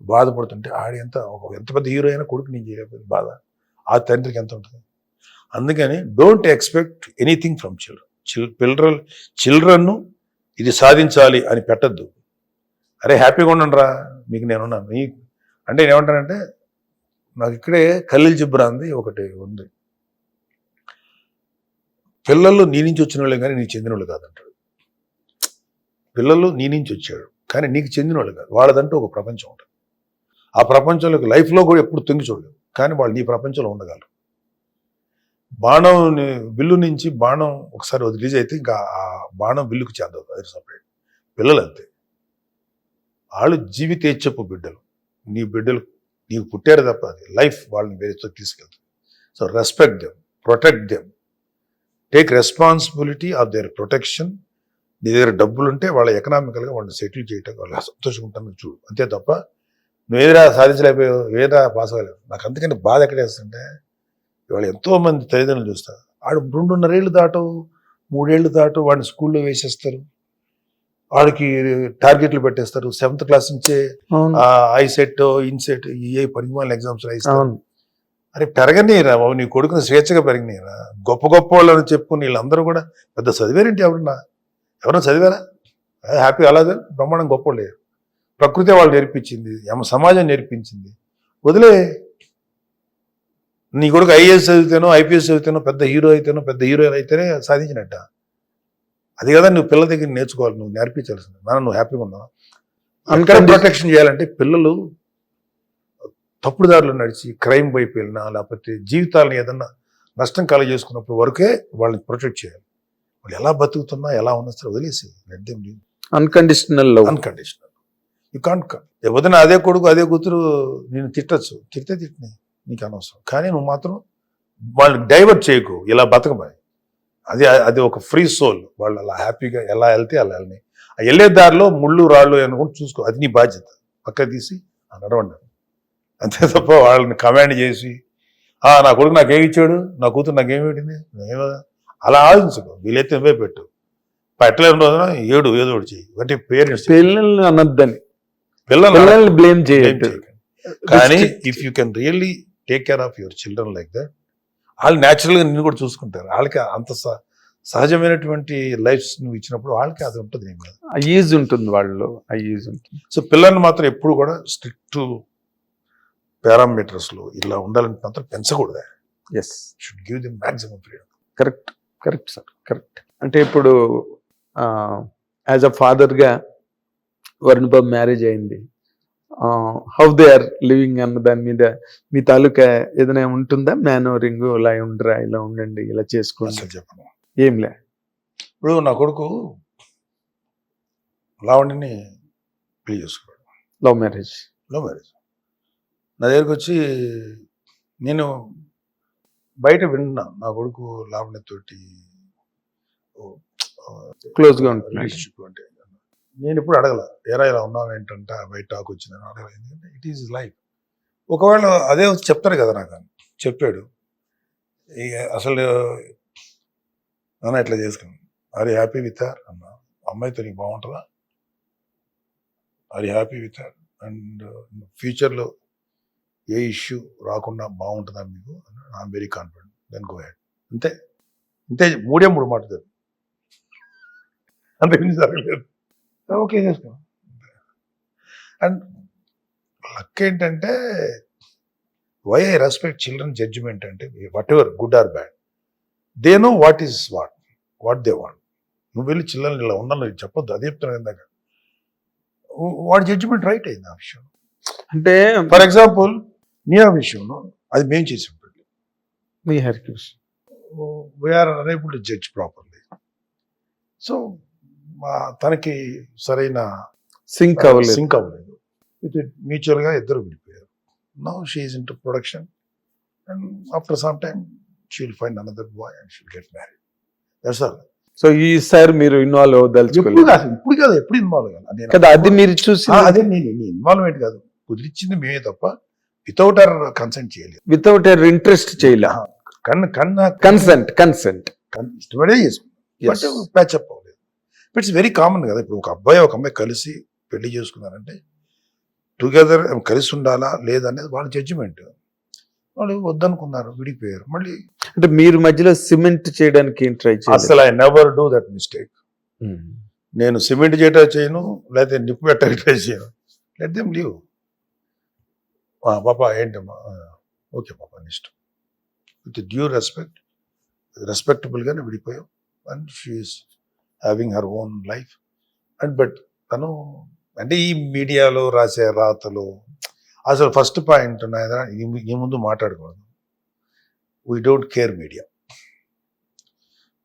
బాధపడుతుంటే ఆడి ఎంత ఒక ఎంత పెద్ద హీరో అయినా కొడుకు నేను చేయలేకపోయింది బాధ. ఆ తండ్రికి ఎంత ఉంటుంది? అందుకని don't expect anything from children chill పిల్లలు చిల్డ్రన్ను ఇది సాధించాలి అని పెట్టద్దు. అరే హ్యాపీగా ఉండండిరా మీకు నేనున్నాను. మీ అంటే నేనేమంటానంటే నాకు ఇక్కడే ఖలీల్ జిబ్రాంది ఒకటి ఉంది. పిల్లలు నీ నుంచి వచ్చిన వాళ్ళే కానీ నీకు చెందిన వాళ్ళు కాదంటాడు. పిల్లలు నీ నుంచి వచ్చాడు కానీ నీకు చెందిన వాళ్ళు కాదు. వాళ్ళదంటూ ఒక ప్రపంచం ఉంటుంది. ఆ ప్రపంచంలోకి లైఫ్లో కూడా ఎప్పుడు తొంగి చూడలేవు. కానీ వాళ్ళు నీ ప్రపంచంలో ఉండగలరు. బాణం విల్లు నుంచి బాణం ఒకసారి రిలీజ్ అయితే ఇంకా ఆ బాణం విల్లుకు చేద్దాం అది సపరేట్ పిల్లలు అంతే. వాళ్ళు జీవితేచ్చపు బిడ్డలు. నీ బిడ్డలు నీకు పుట్టారు తప్ప అది లైఫ్ వాళ్ళని వేరేతో తీసుకెళ్తుంది. So respect them protect them take responsibility of their protection నీ దగ్గర డబ్బులు ఉంటే వాళ్ళ ఎకనామికల్గా వాళ్ళని సెటిల్ చేయటం వాళ్ళ సంతోషంగా ఉంటాను చూడు. అంతే తప్ప నువ్వు ఏదైనా సాధించలేకపోయావు? ఏదైనా పాస్ అవ్వలేవు? నాకు అందుకని బాధ ఎక్కడ వేస్తుంటే ఇవాళ ఎంతో మంది తల్లిదండ్రులు చూస్తారు. ఆడు రెండున్నరేళ్ళు దాటు మూడేళ్ళు దాటు వాడిని స్కూల్లో వేసేస్తారు. వాడికి టార్గెట్లు పెట్టేస్తారు. సెవెంత్ క్లాస్ నుంచే అవును. ఐ సెట్ ఇన్సెట్ ఏ పరిమాణ ఎగ్జామ్స్ రాయిస్తారు అవును. అరే పెరగనీరా బాబు నీ కొడుకుని స్వేచ్ఛగా పెరగనీరా? గొప్ప గొప్ప వాళ్ళని చెప్పుకుని వీళ్ళందరూ కూడా పెద్ద చదివారేంటి ఎవరన్నా? ఎవరన్నా చదివారా? హ్యాపీ అలాగే బ్రహ్మాండం గొప్ప వాళ్ళే ప్రకృతి వాళ్ళు నేర్పించింది సమాజం నేర్పించింది. వదిలే నీ కొడుకు ఐఏఎస్ చదివితేనో ఐపీఎస్ చదివితేనో పెద్ద హీరో అయితేనో పెద్ద హీరోయిన్ అయితేనే సాధించినట్ట. అది కదా నువ్వు పిల్లల దగ్గర నేర్చుకోవాలి నువ్వు నేర్పించాల్సింది. నాన్న నువ్వు హ్యాపీగా ఉన్నావు? అక్కడ ప్రొటెక్షన్ చేయాలంటే పిల్లలు తప్పుడు దారిలో నడిచి క్రైమ్ వైపు వెళ్ళినా లేకపోతే జీవితాలను ఏదన్నా నష్టం కలగజేసుకున్నప్పుడు వరకే వాళ్ళని ప్రొటెక్ట్ చేయాలి. వాళ్ళు ఎలా బతుకుతున్నా ఎలా ఉన్నా సరే వదిలేసి అన్కండిషనల్ అన్కండిషనల్ యూ కాంట్ వదిన అదే కొడుకు అదే కూతురు నేను తిట్టచ్చు. తిడితే తిట్టినాయి. నీకు అనవసరం. కానీ నువ్వు మాత్రం వాళ్ళని డైవర్ట్ చేయకు. ఇలా బతకబాయి. అది అది ఒక ఫ్రీ సోల్ వాళ్ళు అలా హ్యాపీగా ఎలా వెళ్తే అలా వెళ్ళని ఆ వెళ్ళే దారిలో ముళ్ళు రాళ్ళు అనుకుంటూ చూసుకో. అది నీ బాధ్యత. పక్క తీసి ఆ నడవండి అంతే తప్ప వాళ్ళని కమాండ్ చేసి ఆ నా కొడుకు నాకేమి ఇచ్చాడు? నా కూతురు నాకేమి పెట్టింది? నేనేమో అలా ఆలోచించుకో. వీలైతే నువ్వే పెట్టు. పెట్టలేని రోజున ఏడు ఏదో ఒకటి చెయ్యి. అంటే పేరెంట్స్ పిల్లల్ని అనొద్దని. పిల్లల్ని బ్లేమ్ చేయొద్దు. చేయకండి. కానీ if you can really take care of your children like that వాళ్ళు న్యాచురల్గా నిన్ను కూడా చూసుకుంటారు. వాళ్ళకి అంత సహజమైనటువంటి లైఫ్స్ నువ్వు ఇచ్చినప్పుడు వాళ్ళకి అది ఉంటుంది నీ మీద ఆ ఈజ్ ఉంటుంది వాళ్ళు ఆ ఈజ్ ఉంటుంది. సో పిల్లల్ని మాత్రం ఎప్పుడు కూడా స్ట్రిక్ట్ పారామీటర్స్లో ఇలా ఉండాలని మాత్రం పెంచకూడదు. Yes should give the maximum freedom correct correct sir correct అంటే ఇప్పుడు యాజ్ అ ఫాదర్గా వరుణ్ బాబు మ్యారేజ్ అయింది. హౌ దే ఆర్ లివింగ్ అన్న దాని మీద మీ తాలూకా ఏదైనా ఉంటుందా? మేనోరింగ్ ఇలా ఉండరా ఇలా ఉండండి ఇలా చేసుకోండి. చెప్పను. ఏం లే. ఇప్పుడు నా కొడుకు లావణ్యని పెళ్ళి చేసుకున్నాడు. లవ్ మ్యారేజ్ లవ్ మ్యారేజ్ నా దగ్గరికి వచ్చి నేను బయట విన్నా నా కొడుకు లావణ్యతోటి Close గా ఉంటున్నాడు. రిలేషన్షిప్ అంటే. నేను ఇప్పుడు అడగల ఏరా ఇలా ఉన్నావు ఏంటంట బయట టాక్ వచ్చిందని అడగల. ఎందుకంటే ఇట్ ఈజ్ లైఫ్. ఒకవేళ అదే చెప్తారు కదా నాకు అని. చెప్పాడు. ఇక అసలు నాన్న ఇట్లా చేసుకున్నాను ఆర్ హ్యాపీ విత్ హర్? అన్న. అమ్మాయితో నీకు బాగుంటుందా? Are happy with her? And ఫ్యూచర్లో ఏ ఇష్యూ రాకుండా బాగుంటుందా మీకు I'm very confident. Then go head అంతే. అంతే మూడే మూడు మాటలు అంతే జరగలేదు. ఓకే చేసుకో అండ్ లక్ ఏంటంటే why I respect children judgement అంటే whatever good or bad they know what is what what they want. నువ్వు వెళ్ళి చిల్డ్రన్ ఇలా ఉన్నాను చెప్పొద్దు అదే చెప్తున్నాను ఇందాక. వాడి జడ్జిమెంట్ రైట్ అయింది ఆ విషయం అంటే ఫర్ ఎగ్జాంపుల్ నీ ఆ విషయంలో అది మేము చేసాం మీ Harikrishna we're unable to judge properly so తనకి సరైన సింక్ అవ్వలేదు. సింక్ అవ్వలేదు. ఇది మ్యూచువల్గా ఇద్దరు విడిపోయారు. Now she's in to production and after some time she'll find another boy and she'll get married that's all so ఈసారి మీరు ఇన్వాల్వ్ అవ్వదలుచుకోలేదు ఇప్పుడు కాదు ఎప్పుడు ఇన్వాల్వ్ కాదు. అదే కదా అది మీరు చూసి అదే నేను ఇన్వాల్వ్మెంట్ కాదు. కుదిరిచ్చింది మేమే తప్ప వితౌట్ అవర్ కన్సెంట్ చేయలేదు. వితౌట్ ఎర్ ఇంట్రెస్ట్ చేయలే? కన్ను కన్న కన్సెంట్ కన్సెంట్ కన్- ఇష్టపడే చేసుకున్నాం. బట్ ప్యాచప్ అవ్వలేదు. ఇట్స్ వెరీ కామన్ కదా. ఇప్పుడు ఒక అబ్బాయి ఒక అమ్మాయి కలిసి పెళ్ళి చేసుకున్నారంటే టుగెదర్ కలిసి ఉండాలా లేదనేది వాళ్ళ జడ్జిమెంట్ వాళ్ళు వద్దనుకున్నారు విడిపోయారు మళ్ళీ అంటే మీరు మధ్యలో సిమెంట్ చేయడానికి ఏం ట్రై అసలు I never do that mistake నేను సిమెంట్ చేయటం చేయను లేకపోతే నిప్పు పెట్ట ట్రై చేయను. లెట్ దెమ్ లీవ్ పాప ఏంటమ్మా? ఓకే పాప నీ ఇష్టం. విత్ డ్యూ రెస్పెక్ట్ రెస్పెక్టబుల్గానే విడిపోయాం. And she's having her own life and but తను అంటే ఈ మీడియాలో రాసే రాతలు అసలు ఫస్ట్ పాయింట్ నా ఈ- ముందు మాట్లాడకూడదు. We don't care media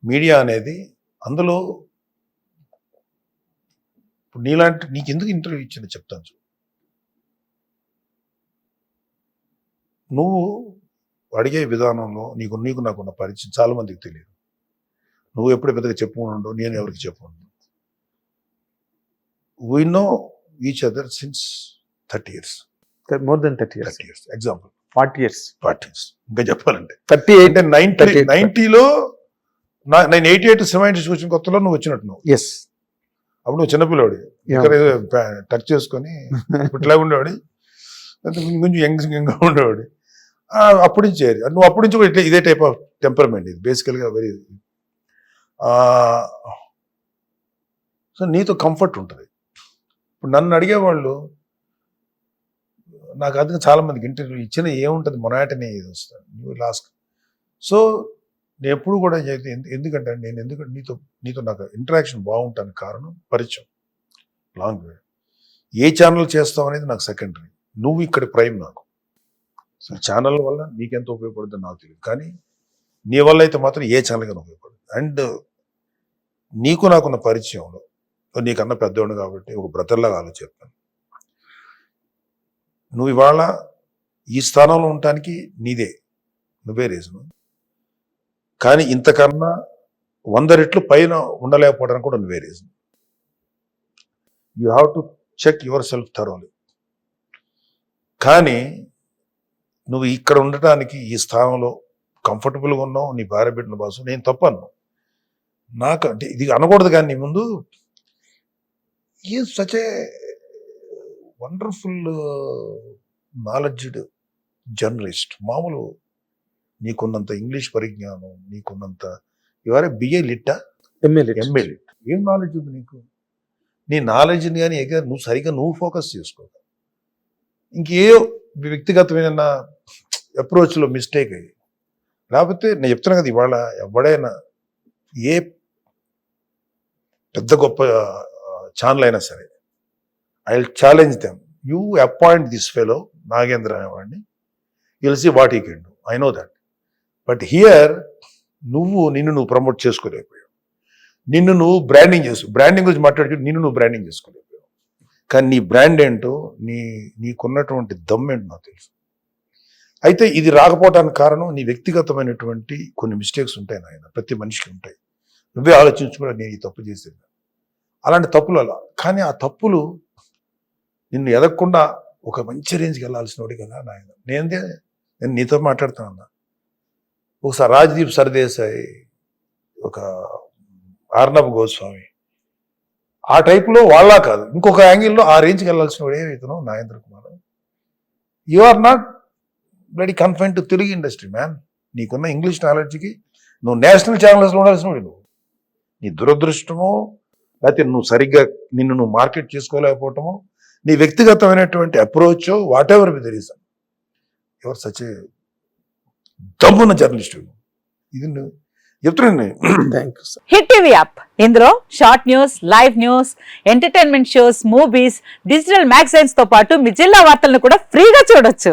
media అనేది అందులో ఇప్పుడు నీలాంటి నీకు ఎందుకు ఇంటర్వ్యూ ఇచ్చింది చెప్తాను చూ నువ్వు అడిగే విధానంలో నీకు నీకు నాకున్న పరిచయం చాలా మందికి తెలియదు. నువ్వు ఎప్పుడు పెద్దగా చెప్పుకుండవు నేను ఎవరికి చెప్పుకుండు we know each other since thirty years more than thirty years thirty years example forty years forty years ఇంకా చెప్పాలంటే. థర్టీ ఎయిట్ అంటే నైన్టీ 38. నైన్టీలో నేను ఎయిటీ ఎయిట్ సెవెంటీ వచ్చిన కొత్తలో నువ్వు వచ్చినట్టు నువ్వు. ఎస్ అప్పుడు నువ్వు చిన్నపిల్లవాడి ఇక్కడ టచ్ చేసుకొని ఇట్లా ఉండేవాడి. కొంచెం యంగ్ యంగ్గా ఉండేవాడి. అప్పటి నుంచి నువ్వు అప్పటి నుంచి కూడా ఇట్లా ఇదే టైప్ ఆఫ్ టెంపర్మెంట్ ఇది. బేసికల్గా వెరీ సో నీతో కంఫర్ట్ ఉంటుంది. ఇప్పుడు నన్ను అడిగేవాళ్ళు నాకు అది చాలామందికి ఇంటర్వ్యూ ఇచ్చిన ఏముంటుంది మొనాటనే ఇది వస్తుంది నువ్వు లాస్ట్ సో నేను ఎప్పుడు కూడా ఎందుకంటే నేను ఎందుకంటే నీతో నీతో నాకు ఇంటరాక్షన్ బాగుంటానికి కారణం పరిచయం లాంగ్ వే ఏ ఛానల్ చేస్తావు అనేది నాకు సెకండరీ నువ్వు ఇక్కడ ప్రైమ్ నాకు. సో ఛానల్ వల్ల నీకెంత ఉపయోగపడుతుందో నాకు తెలియదు. కానీ నీ వల్ల అయితే మాత్రం ఏ ఛానల్ కానీ ఉపయోగపడదు అండ్ నీకు నాకున్న పరిచయంలో నీకన్నా పెద్దోడు కాబట్టి ఒక బ్రదర్లాగా ఆలోచిస్తాను నువ్వు ఇవాళ ఈ స్థానంలో ఉండటానికి నీదే నువ్వే రీజను కానీ ఇంతకన్నా వంద రెట్లు పైన ఉండలేకపోవడానికి కూడా నువ్వే reason you have to check yourself thoroughly కానీ నువ్వు ఇక్కడ ఉండటానికి ఈ స్థానంలో కంఫర్టబుల్గా ఉన్నావు నీ భార్య బిడ్డల బాసు నేను తప్పను. నాకు అంటే ఇది అనకూడదు కానీ నీ ముందు ఈ such a wonderful knowledged journalist మామూలు నీకున్నంత ఇంగ్లీష్ పరిజ్ఞానం నీకున్నంత ఇవారే బిఏ లిట్టా ఎమ్మెల్యే ఎంఏ లిట్ ఏం నాలెడ్జ్ ఉంది నీకు? నీ నాలెడ్జ్ని కానీ ఎగ నువ్వు సరిగ్గా నువ్వు ఫోకస్ చేసుకో ఇంకే వ్యక్తిగతమైన అప్రోచ్లో మిస్టేక్ అయ్యి లేకపోతే నేను చెప్తున్నా కదా ఇవాళ ఎవడైనా ఏ పెద్ద గొప్ప ఛానల్ అయినా సరే I challenge them. You appoint this fellow Nagendra అనేవాడిని. You'll see what he can do. I know that. But here నువ్వు నిన్ను నువ్వు ప్రమోట్ చేసుకోలేకపోయావు. నిన్ను నువ్వు బ్రాండింగ్ చేసు బ్రాండింగ్ గురించి మాట్లాడుతూ నిన్ను నువ్వు బ్రాండింగ్ చేసుకోలేకపోయావు. కానీ నీ బ్రాండ్ ఏంటో నీ నీకున్నటువంటి దమ్ ఏంటో నాకు తెలుసు. అయితే ఇది రాకపోవడానికి కారణం నీ వ్యక్తిగతమైనటువంటి కొన్ని మిస్టేక్స్ ఉంటాయి నాయన. ప్రతి మనిషికి ఉంటాయి. నువ్వే ఆలోచించుకుని నేను ఈ తప్పు చేసేది అలాంటి తప్పులు అలా కానీ ఆ తప్పులు నిన్ను ఎదగకుండా ఒక మంచి రేంజ్కి వెళ్ళాల్సిన వాడు కదా నాయన. నేనే నేను నీతో మాట్లాడుతున్నా ఒకసారి రాజ్దీప్ సర్దేశాయి ఒక ఆర్నబ్ గోస్వామి. ఆ టైప్లో వాళ్ళ కాదు. ఇంకొక యాంగిల్లో ఆ రేంజ్కి వెళ్ళాల్సిన వాడు ఇతను Nagendra Kumar. You are not bloody confine to Telugu industry man నీకున్న ఇంగ్లీష్ నాలెడ్జ్కి నువ్వు నేషనల్ ఛానల్స్లో ఉండాల్సిన నువ్వు. నీ దురదృష్టమో లేకపోతే నువ్వు సరిగ్గా నిన్ను నువ్వు మార్కెట్ చేసుకోలేకపోవటమో నీ వ్యక్తిగతమైనటువంటి approach whatever with reason ఎవరు సచ్ దమ్మున్న జర్నలిస్ట్ ఇది నువ్వు హిట్ టీవీ యాప్ ఇందులో short news live news entertainment shows movies digital మ్యాగజైన్స్తో పాటు మీ జిల్లా వార్తలను కూడా ఫ్రీగా చూడొచ్చు.